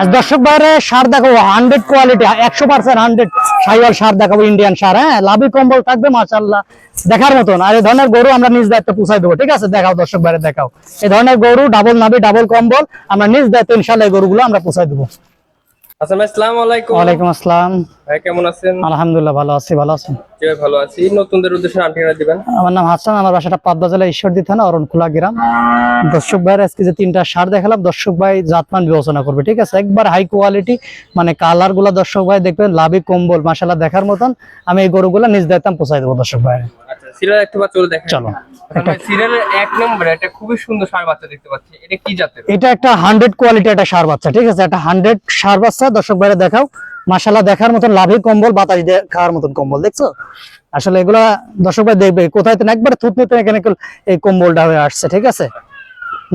আজ দর্শক বাইরে সার দেখাবো হান্ড্রেড কোয়ালিটি একশো পার্সেন্ট হান্ড্রেড সাইওয়াল সার দেখাবো ইন্ডিয়ান সার হ্যাঁ? লাভি কম্বল থাকবে মাসাল্লাহ দেখার মতন। আর এই ধরনের গরু আমরা নিজ দায়িত্ব পুষাই দেবো, ঠিক আছে? দেখাও, দর্শক বাইরে দেখাও। এই ধরনের গরু ডাবল নাবি ডাবল কম্বল, আমরা নিজ দায়িত্ব ইনশাল্লাহ গরুগুলো আমরা পুষাই দেবো। আচ্ছা ভাই আসসালামু আলাইকুম। ওয়ালাইকুম আসসালাম। ভাই কেমন আছেন? আলহামদুলিল্লাহ ভালো আছি ভালো আছেন? জি ভাই ভালো আছি। নতুনদের উদ্দেশ্যে নাম দিবেন। আমার নাম হাসান আমার বাসাটা পাবদা জেলা ঈশ্বরদী থানা অরণখোলা গ্রাম। দর্শক ভাইয়ের আজকে যে তিনটা সার দেখালাম দর্শক ভাই জাতমান বিবেচনা করবে ঠিক আছে? একবার হাই কোয়ালিটি মানে কালারগুলা দর্শক ভাই দেখবেন লাভি কম্বল মাসালা দেখার মতন। আমি এই গরুগুলা নিজ দায়িত্ব পোষাই দেবো দর্শক ভাই আচ্ছা সিরিয়াল দেখতে পাচ্ছি চলে দেখেন চলো। সিরিয়ালের এক নম্বরে একটা খুবই সুন্দর ষাঁড় বাচ্চা দেখতে পাচ্ছি। এটা কি জাতের? এটা একটা হান্ড্রেড কোয়ালিটি একটা সার বাচ্চা ঠিক আছে? একটা হান্ড্রেড সার বাচ্চা দর্শক ভাইরা দেখাও। দেখার মতন লাভি কম্বল বাতাস খাওয়ার মতন কম্বল দেখছ? আসলে এগুলা দর্শক ভাই দেখবে কোথায় তো একবারে থুতনিতে এখানে এই কম্বলটা হয়ে আসছে ঠিক আছে?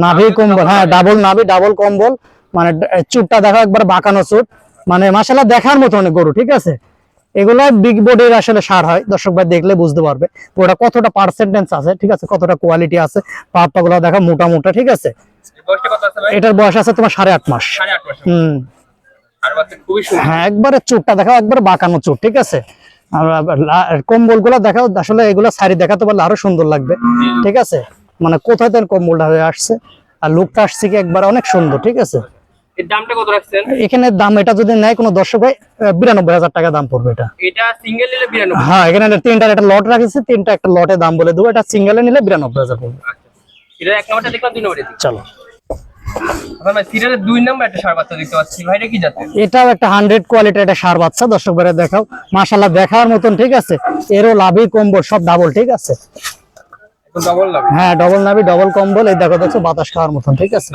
নাভি কম্বল হ্যাঁ ডাবল নাভি ডাবল কম্বল। মানে চুটটা দেখো একবার বাঁকানো চুট। মানে মাসালা দেখার মতন গরু ঠিক আছে? এগুলো বিগ বডির আসলে সার হয়। দর্শক ভাই দেখলে বুঝতে পারবে। ওটা কতটা পার্সেন্টেজ আছে ঠিক আছে? কতটা কোয়ালিটি আছে? পা পাগুলো দেখো মোটা মোটা ঠিক আছে? এটার বয়স আছে তোমার সাড়ে আট মাস। হম। হ্যাঁ একবারে চুটটা দেখাও একবারে বাঁকানো চুট ঠিক আছে? কম্বলগুলা দেখাও আসলে এগুলা শাড়ি দেখাতে পারলে আরও সুন্দর লাগবে ঠিক আছে? মানে কোথায় তার কম্বলটা হয়ে আসছে? আর লুকটা আসছে কি একবার অনেক সুন্দর ঠিক আছে? এর দামটা কত রাখছেন? এখানে দাম এটা যদি নেয় কোনো দর্শক হয় বিরানব্বই হাজার টাকা দাম পড়বে এটা। এটা সিঙ্গেল নিলে বিরানব্বই? হ্যাঁ এখানে তিনটা একটা লট রাখেছি তিনটা একটা লটে দাম বলে দেবো। এটা সিঙ্গেলে নিলে বিরানব্বই হাজার পড়বে। আচ্ছা। এটা এক নম্বরটা দেখলাম দুই নম্বরে চলো। আচ্ছা একটা এটাও হান্ড্রেড কোয়ালিটির একটা সার বাচ্চা দর্শক দেখাও। মাশাল্লাহ দেখার মতন ঠিক আছে? এরও লাভই কম্বল সব ডাবল ঠিক আছে? হ্যাঁ ডবল নাভি ডবল কম্বল এই দেখো দেখছ বাতাস খাওয়ার মতন ঠিক আছে?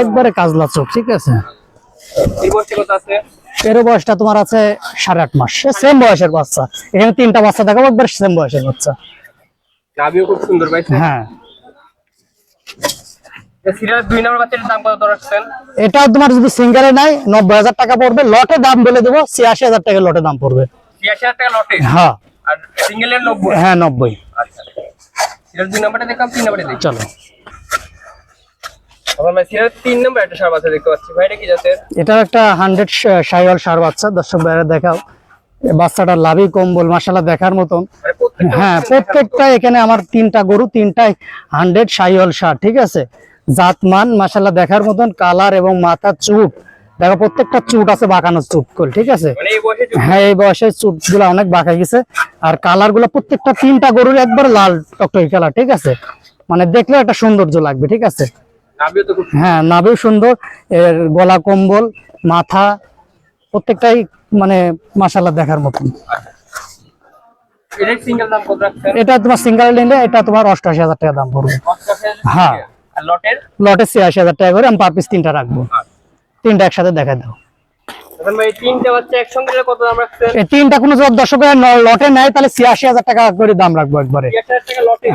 একবারে কাজলা চোখ ঠিক আছে? এর বয়সটা তোমার আছে সাড়ে আট মাস। সেম বয়সের বাচ্চা। এখানে তিনটা বাচ্চা দেখাবো একবার সেম বয়সের বাচ্চা। নাভিও খুব সুন্দর ভাই। হ্যাঁ। এটা তোমার যদি সিঙ্গেলে নাই নব্বই হাজার টাকা পড়বে। লটে দাম বলে দেবো ছিয়াশি হাজার টাকা লটে দাম পড়বে। ছিয়াশি হাজার টাকা লটে? হ্যাঁ। আর সিঙ্গেলের নব্বই? হ্যাঁ নব্বই। সিরিয়াল দুই নম্বরটা দেখলাম তিন নম্বরে দেখি। চলো। আবার ভাই সিরিয়াল তিন নম্বর একটা সার বাচ্চা দেখতে পাচ্ছি। ভাই এটা কি জাতের? এটাও একটা হান্ড্রেড সাইওয়াল সার বাচ্চা দর্শক বাইরে দেখাও। বাচ্চাটা লাভি কম্বল মাসালা দেখার মতন। হ্যাঁ প্রত্যেকটা এখানে আমার তিনটা গরু তিনটাই হান্ড্রেড সাইওয়াল সার ঠিক আছে? জাতমান মাসাল্লাহ দেখার মতন কালার এবং মাথা চুট দেখো প্রত্যেকটা চুট আছে বাঁকানো চুট করে ঠিক আছে? মানে হ্যাঁ এই বয়সে চুটগুলা অনেক বাঁকা গেছে। আর কালারগুলা প্রত্যেকটা তিনটা গরুর একবার লাল টকটকি কালার ঠিক আছে? মানে দেখলে একটা সৌন্দর্য লাগবে ঠিক আছে? হ্যাঁ নাভিও সুন্দর এর গলা কম্বল মাথা প্রত্যেকটাই মানে মাসাল্লাহ দেখার মতন। এটা তোমার সিঙ্গেল নিলে এটা তোমার অষ্টআশি হাজার টাকা দাম পড়বে। হ্যাঁ। লটের লটে ছিয়াশি হাজার টাকা করে আমি পার পিস তিনটা রাখব। তিনটা একসাথে দেখা দাও। তিনটা কোনো দর্শকের লটে নেয় তাহলে ছিয়াশি হাজার টাকা করে দাম রাখব একবারে।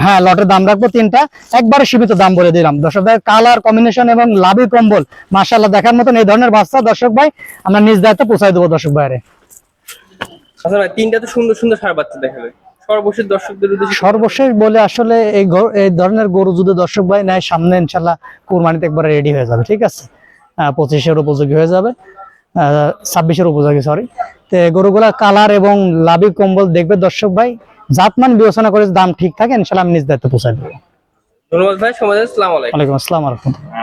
হ্যাঁ লটের দাম রাখব তিনটা। একবারে সীমিত দাম বলে দিলাম। দর্শক ভাই কালার কম্বিনেশন এবং লাভি কম্বল মার্শাল্লাহ দেখার মতন এই ধরনের বাচ্চা দর্শক ভাই আমরা নিজ দায়িত্বে পৌঁছাই দেবো দর্শক ভাইরে। আচ্ছা ভাই তিনটা তো সুন্দর সুন্দর সার বাচ্চা দেখাবে। সর্বশেষ দর্শকদের উদ্দেশ্যে সর্বশেষ বলে আসলে এই ধরনের গরু যদি দর্শক ভাই নেয় সামনে ইনশাল্লাহ কুরবানিতে একবারে রেডি হয়ে যাবে ঠিক আছে? পঁচিশের উপযোগী হয়ে যাবে। আহ, ছাব্বিশের উপযোগী সরি তো গরুগুলা কালার এবং লাভি কম্বল দেখবে দর্শক ভাই। জাতমান বিবেচনা করে দাম ঠিক থাকে ইনশাল্লাহ আমি নিজ দায়িত্বে পৌঁছাই দেবো। ধন্যবাদ ভাই সমাজ আসসালামাইকুম আসসালাম রহমতুল্লাহ